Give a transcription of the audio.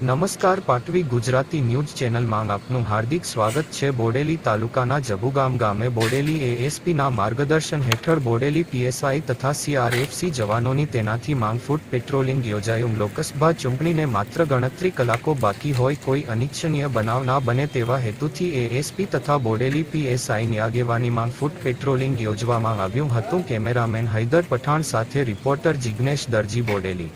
નમસ્કાર, પાટવી ગુજરાતી ન્યૂઝ ચેનલમાં આપનું હાર્દિક સ્વાગત છે. બોડેલી તાલુકાના જબુગામ ગામે બોડેલી એએસપીના માર્ગદર્શન હેઠળ બોડેલી પીએસઆઈ તથા સીઆરએફસી જવાનોની તેનાથી માંગફૂટ પેટ્રોલિંગ યોજાયું. લોકસભા ચૂંટણીને માત્ર ગણતરી કલાકો બાકી હોય, કોઈ અનિચ્છનીય બનાવ ના બને તેવા હેતુથી એએસપી તથા બોડેલી પીએસઆઈની આગેવાની માંગફૂટ પેટ્રોલિંગ યોજવામાં આવ્યું હતું. કેમેરામેન હૈદર પઠાણ સાથે રિપોર્ટર જિગ્નેશ દરજી બોડેલી.